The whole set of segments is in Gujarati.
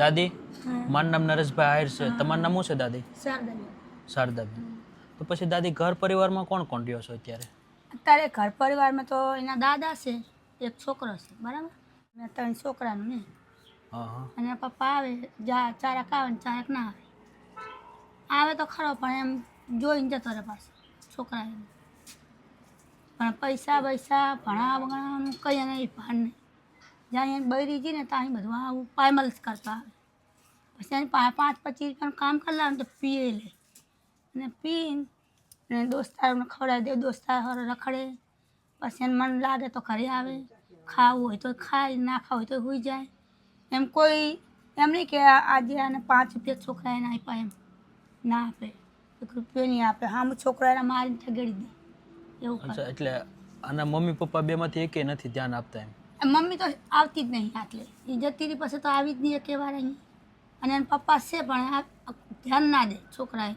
દાદી. મારું નામ નરેશભાઈ આહિર છે. તમારું નામ શું છે દાદી? શારદાબેન. તો પછી દાદી ઘર પરિવારમાં કોણ કોણ રહ્યો છો અત્યારે? અત્યારે ઘર પરિવારમાં તો એના દાદા છે એક છોકરો છે બરાબર? અને ત્રણ છોકરાનું ને. અને પપ્પા આવે જા ચારક આવે ને ચારક ના આવે. આવે તો ખરો પણ એમ જોઈને જતો રહે પાછો છોકરા પણ પૈસા પૈસા ભણાવવાનું કંઈ એને ભાન નહીં. જ્યાં એને બૈરી જઈને ને ત્યાં બધું આવું પાયમલ જ કરતા. આવે પછી એને પાંચ પાંચ પચીસ રૂપિયાનું કામ કરલા તો પીએ લે. અને પીને અને દોસ્તારોને ખવડાવી દે દોસ્તાર રખડે. પછી એને મન લાગે તો ઘરે આવે. ખાવું હોય તો ખાય ના ખાવું હોય તો હોઈ જાય. એમ કોઈ એમ નહીં કે આજે આને પાંચ રૂપિયા છોકરા એને આપ્યા એમ. ના આપે. એક રૂપિયો નહીં આપે. હા હું છોકરા એને મારીને ઠગેડી દે એવું એટલે આના મમ્મી પપ્પા બેમાંથી એકે નથી ધ્યાન આપતા એમ? મમ્મી તો આવતી જ નહીં આટલે. એ જતી રહી પછી તો આવી જ નહીં એક વાર અહીં. અને એના પપ્પા છે પણ આ ધ્યાન ના દે છોકરાએ.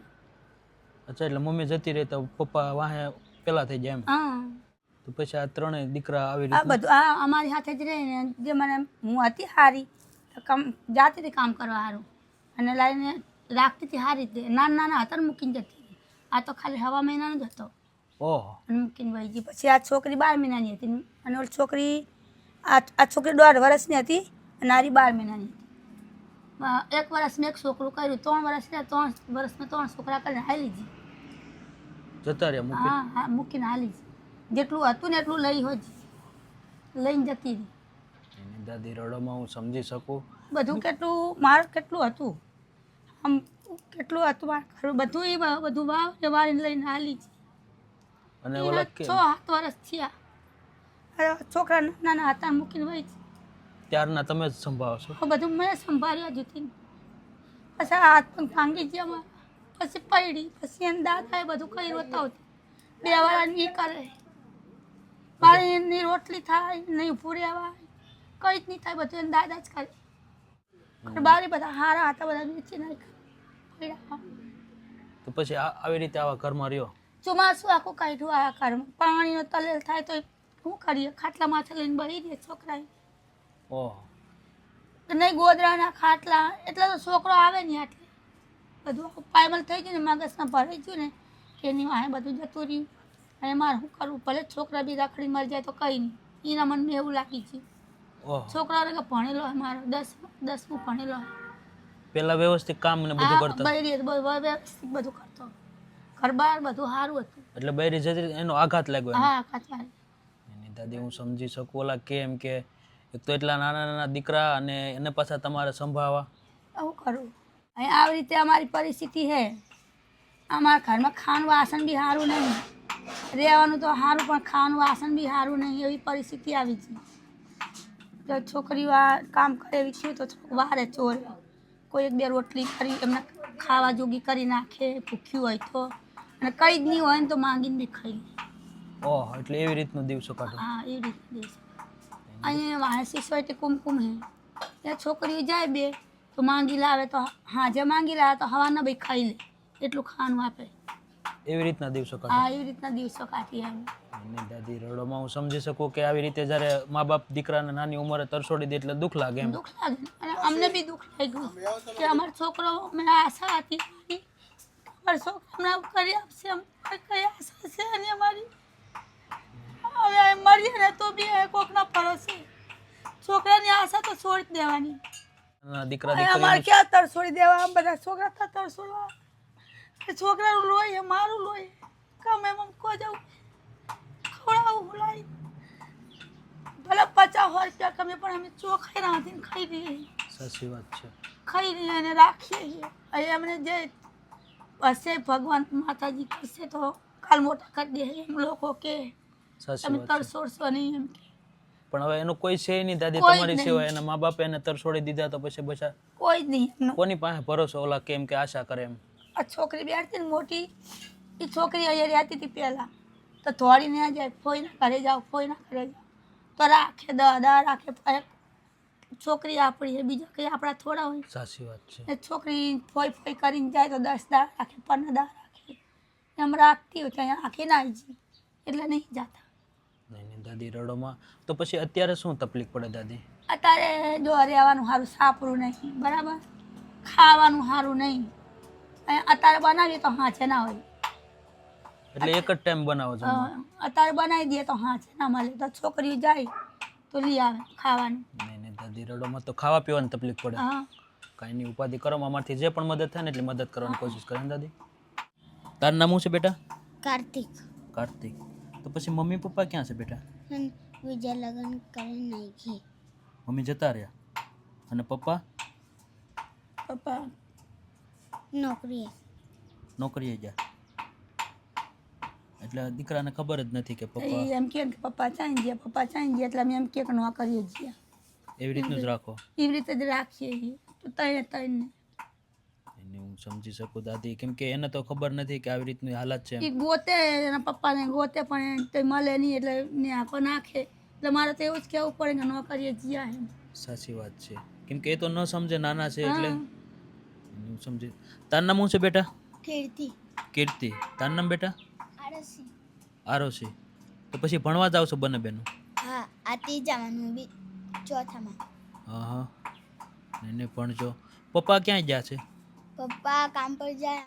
અચ્છા એટલે મમ્મી જતી રહે તો પપ્પા વાહે પેલા થઈ જાય એમ. હા. તો પછી આ ત્રણેય દીકરા આવી આ બધું આ અમારી સાથે જ રહે ને જે મને હું હતી હારી કામ જાતી હતી કામ કરવા સારું અને લાવીને રાખતી હતી સારી રીતે નાના નાના હતા મૂકીને જતી આ તો ખાલી હવા મહિનાનો જ હતો. ઓહ. અને મૂકીને વહી ગઈ. પછી આ છોકરી બાર મહિનાની હતી. અને ઓલી છોકરી આ આ છોકરી દોઢ વર્ષની હતી અને આરી બાર મહિનાની હતી. એક વર્ષમાં એક છોકરું કર્યું ત્રણ વર્ષ ને ત્રણ વર્ષમાં ત્રણ છોકરા કરીને હાલી ગઈ. જતા રહ્યા મૂકી હા હા મૂકીને હાલી ગઈ. જેટલું હતું ને એટલું લઈ હોય લઈને જતી રહી. દાદી રડોમાં હું સમજી શકું? બધું કેટલું માર કેટલું હતું? આમ કેટલું હતું મારું ખરું? બધું એ બધું વાવ વાળીને લઈને હાલી છે અને છ સાત વર્ષ થયા. છોકરા નાના હતા મૂકીને હોય છે ત્યારના તમે જ સંભાળો છો બધું મેં સંભાળ્યા જ હતી પછી હાથ પગ ભાંગી ગયા મારા. પછી પડી પછી એને દાદાએ બધું કર્યું બતાવતી બે વાળાની એ કરે. પાણીની રોટલી થાય નહીં પૂર્યા કંઈ જ નહીં થાય બધું એને દાદા જ કરે. બારે બધા હારા હતા બધા વેચી નાખ્યા. તો પછી આવી રીતે આવા ઘરમાં રહ્યો? ચોમાસું આખું કાઢ્યું આ ઘરમાં. પાણીનો તલેલ થાય તો શું કરીએ? ખાટલા માથે લઈને બળી દે છોકરાએ. ઓહ. નહીં ગોદરાના ખાટલા એટલે તો છોકરો આવે ને આટલે. બધું પાયમલ થઈ ગયું ને મગજમાં ભરાઈ ગયું ને કે એની વાહે બધું જતું રહ્યું. અને મારે શું કરવું? ભલે છોકરા બી રખડી મરી જાય તો કંઈ નહીં. એના મનમાં એવું લાગી ગયું. છોકરાઓને છોકરાઓ કે ભણેલો હોય મારો દસ દસમું ભણેલો હોય. પેલા વ્યવસ્થિત કામ ને બધું કરતો. બૈરી વ્યવસ્થિત બધું કરતો. ઘર બહાર બધું સારું હતું. એટલે બૈરી જતી એનો આઘાત લાગ્યો હા આઘાત એની દાદી, હું સમજી શકું ઓલા કેમ કે એક તો એટલા નાના નાના દીકરા અને એને પાછા તમારે સંભાળવા. આવું કરું. અહીં આવી રીતે અમારી પરિસ્થિતિ છે. અમારા ઘરમાં ખાવાનું વાસણ બી સારું નહીં. રહેવાનું તો સારું, પણ ખાવાનું વાસણ બી સારું નહીં. એવી પરિસ્થિતિ આવી છે. જો છોકરી કામ કરે એવી છે તો વારે ચોરે. કોઈ એક બે રોટલી કરી, એમને ખાવા જોગી કરી નાખે, ભૂખ્યું હોય તો. અને કંઈ જ નહીં હોય ને તો માંગીને બી ખાઈ ઓહ એટલે એવી રીતનો દિવસો કાઢો. હા એવી રીતે દિવસો. અહીંયા વાણસી તે કુમકુમ હે ત્યાં છોકરીઓ જાય બે તો માંગી લાવે તો હા જે માંગી લાવે તો હવાના ભાઈ ખાઈ લે. એટલું ખાવાનું આપે. એવી રીતના દિવસો કાઢો. હા એવી રીતના દિવસો કાઢીએ એની દાદી રડોમાં હું સમજી શકું કે આવી રીતે જ્યારે મા બાપ દીકરાને નાની ઉંમરે તરસોડી દે એટલે દુઃખ લાગે એમ? દુઃખ લાગે અને અમને બી દુઃખ લાગ્યું કે અમારો છોકરો અમે આશા હતી. મારી અમારો છોકરો હમણાં કરી આપશે અમારી કઈ આશા છે અને અમારી? હવે મરીએ ને તો બી એ કોકના ભરોસે છોકરાની આશા તો છોડી દેવાની. દીકરા દીકરી અમારે ક્યાં તરસોડી દેવા? આમ બધા છોકરા તો તરસોડવા એ છોકરાનું લોહી એ મારું લોહી. કમે એમ કો જાઉં. ખવડાવું હુલાઈ. ભલે પચાસ સો રૂપિયા કમે પણ અમે ચોખાઈ રાંધીને ખાઈ લઈએ. સાચી વાત છે. ખાઈ લઈએ અને રાખીએ છીએ. અમને જે હશે ભગવાન માતાજી કરશે તો કાલ મોટા કરી દે એમ લોકો કે. તમે તરસોડશો નહીં એમ પણ હવે એનું કોઈ છે નહીં દાદી તમારી. સિવાય એના મા બાપે એને તરસોડી દીધા તો પછી બચા કોઈ જ નહીં કોની પાસે ભરોસો ઓલા કેમ કે આશા કરે એમ? આ છોકરી બેઠતી ને મોટી એ છોકરી અહીંયા રહેતી હતી પહેલાં. તો થોડી ના જાય ફોઈના ઘરે જાઓ ફોઈના ઘરે જાઓ. તો રાખે દા દા રાખે છોકરી આપણી બીજા કંઈ આપણા થોડા હોય. સાચી વાત છે. છોકરી ફોઈ ફોઈ કરીને જાય તો દસ દાળ રાખે પંદર દાળ રાખે. એમ રાખતી હોય ત્યાં આખી ના આવી જાય એટલે નહીં જતા. નહીં નહીં દાદી રડોમાં. તો પછી અત્યારે શું તકલીફ પડે દાદી? અત્યારે જો રહેવાનું સારું સાપરું નહીં બરાબર? ખાવાનું સારું નહીં. અત્યારે બનાવીએ તો હાચે ના હોય. એટલે એક જ ટાઈમ બનાવો છો અત્યારે બનાવી દઈએ તો હાચે ના મળે. તો છોકરી જાય તો લઈ આવે ખાવાનું. નહીં નહીં દાદી રડોમાં તો ખાવા પીવાની તકલીફ પડે. હા. કાંઈ નહીં ઉપાધિ કરો અમારથી જે પણ મદદ થાય ને એટલી મદદ કરવાની કોશિશ કરે ને દાદી? તારું નામ શું છે બેટા? કાર્તિક. કાર્તિક. તો પછી મમ્મી પપ્પા ક્યાં છે બેટા? બીજા લગ્ન કરી નાખી. મમ્મી જતા રહ્યા. અને પપ્પા? પપ્પા નોકરીએ. નોકરીએ ગયા. એટલે દીકરાને ખબર જ નથી કે એ પપ્પા એમ કે પપ્પા ચાઈ ગયા પપ્પા ચાઈ ગયા એટલે અમે એમ કે નોકરીએ કરીએ છીએ એવી રીતનું જ રાખો. એવી રીતે જ રાખીએ તો તય હું સમજી શકું દાદી? કેમ કે એને તો ખબર નથી કે આવી રીતની હાલત છે એ ગોતે એના પપ્પાને ગોતે પણ તો મળે નહીં એટલે ને આખો નાખે. એટલે મારે તો એવું જ કહેવું પડે કે ન કરીએ જીયા એમ. સાચી વાત છે. કેમ કે એ તો ન સમજે નાના છે એટલે. હું. સમજી તારું નામ શું છે બેટા? કીર્તિ. કીર્તિ. તારું નામ બેટા? આરોસી આરોસી તો પછી ભણવા જાવ છો બંને બેનો? હા આ ત્રીજામાં બી ચોથામાં. હા હા. એને ભણજો. પપ્પા ક્યાંય ગયા છે? પપ્પા કામ પર જાય.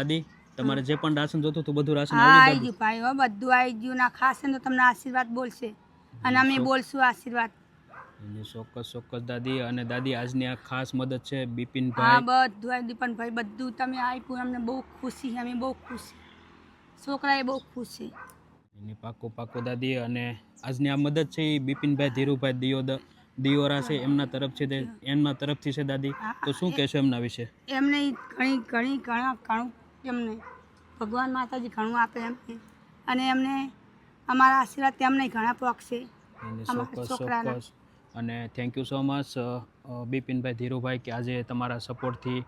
દાદી તમારે જે પણ રાશન જોતું હતું બધું રાશન હા આવી ગયું ભાઈ હો બધું આવી ગયું. ના ખાશે તો તમને આશીર્વાદ બોલશે. અને અમે બોલશું આશીર્વાદ. ચોક્કસ ચોક્કસ દાદી. અને દાદી આજની આ ખાસ મદદ છે હા બિપિનભાઈ બધું આવી દીપન ભાઈ બધું તમે આપ્યું અમને બહુ ખુશી અમે બહુ ખુશ. છોકરાએ બહુ ખુશ. છે એની પાકો પાકો દાદી. અને આજની આ મદદ છે એ બિપિનભાઈ ધીરુભાઈ દિયોદ દિયોરા છે એમના તરફથી તે એમના તરફથી છે દાદી. તો શું કહેશો એમના વિશે? એમને ઘણી ઘણી ઘણા ઘણું એમને. ભગવાન માતાજી ઘણું આપે એમને. અને એમને અમારા આશીર્વાદ તેમને ઘણા પોક્ષે અમારા છોકરાના. અને thank you so much Bipinbhai Dhirubhai કે આજે તમારા સપોર્ટથી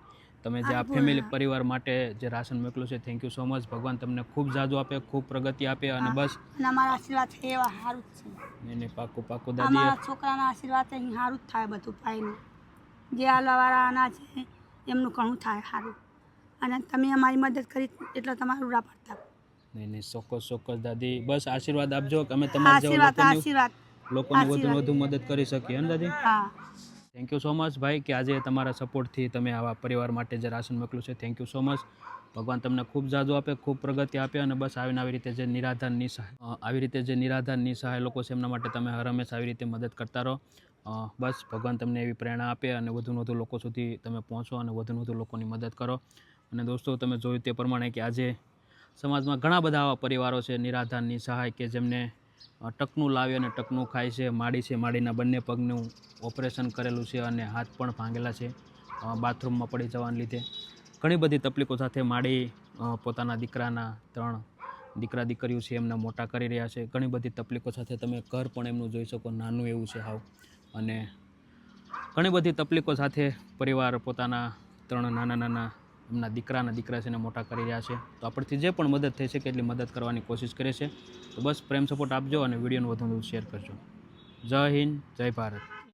તમે જે આ ફેમિલી પરિવાર માટે જે રાશન મોકલું છે થેન્ક યુ સો મચ ભગવાન તમને ખૂબ જાજુ આપે ખૂબ પ્રગતિ આપે અને બસ. અમારા આશીર્વાદ છે એવા સારું જ છે. એને પાકું પાકું દાદી અમારા છોકરાના આશીર્વાદ અહીં સારું જ થાય બધું પાઈને જે આલાવાળા આના છે એમનું ઘણું થાય સારું અને તમે અમારી મદદ કરી એટલો તમારું રા પડતા. નહીં નહીં ચોક્કસ ચોક્કસ દાદી. બસ આશીર્વાદ આપજો કે અમે તમારા આશીર્વાદ આશીર્વાદ. લોકોની વધુ. વધુ મદદ કરી શકીએ એમ દાદી? હા. થેન્ક યુ સો મચ ભાઈ કે આજે તમારા સપોર્ટથી તમે આવા પરિવાર માટે જે રાશન મોકલ્યું છે. થેન્ક યુ સો મચ ભગવાન તમને ખૂબ જાદુ આપે ખૂબ પ્રગતિ આપે અને બસ આવીને આવી રીતે જે નિરાધાર નિસહાય આવી રીતે જે નિરાધાર નિસહાય લોકો છે એમના માટે તમે હર હંમેશા આવી રીતે મદદ કરતા રહો. બસ ભગવાન તમને એવી પ્રેરણા આપે અને વધુ વધુ લોકો સુધી તમે પહોંચો અને વધુ વધુ લોકોની મદદ કરો. અને દોસ્તો, તમે જોયું તે પ્રમાણે કે આજે સમાજમાં ઘણા બધા આવા પરિવારો છે, નિરાધારની સહાય કે જેમને ટકનું લાવી અને ટકનું ખાય છે, માડી છે, માડીના બંને પગનું ઓપરેશન કરેલું છે અને હાથ પણ ભાંગેલા છે બાથરૂમમાં પડી જવાને લીધે. ઘણી બધી તકલીફો સાથે માડી પોતાના દીકરાના ત્રણ દીકરા દીકરીઓ છે, એમને મોટા કરી રહ્યા છે. ઘણી બધી તકલીફો સાથે તમે ઘર પણ એમનું જોઈ શકો, નાનું એવું છે હાવ. અને ઘણી બધી તકલીફો સાથે પરિવાર પોતાના ત્રણ નાના નાના એમના દીકરાના દીકરા છે એને મોટા કરી રહ્યા છે. તો આપણથી જે પણ મદદ થઈ શકે એટલી મદદ કરવાની કોશિશ કરે છે. તો બસ પ્રેમ સપોર્ટ આપજો અને વિડીયોને વધુ વધુ શેર કરજો. જય હિન્દ, જય ભારત.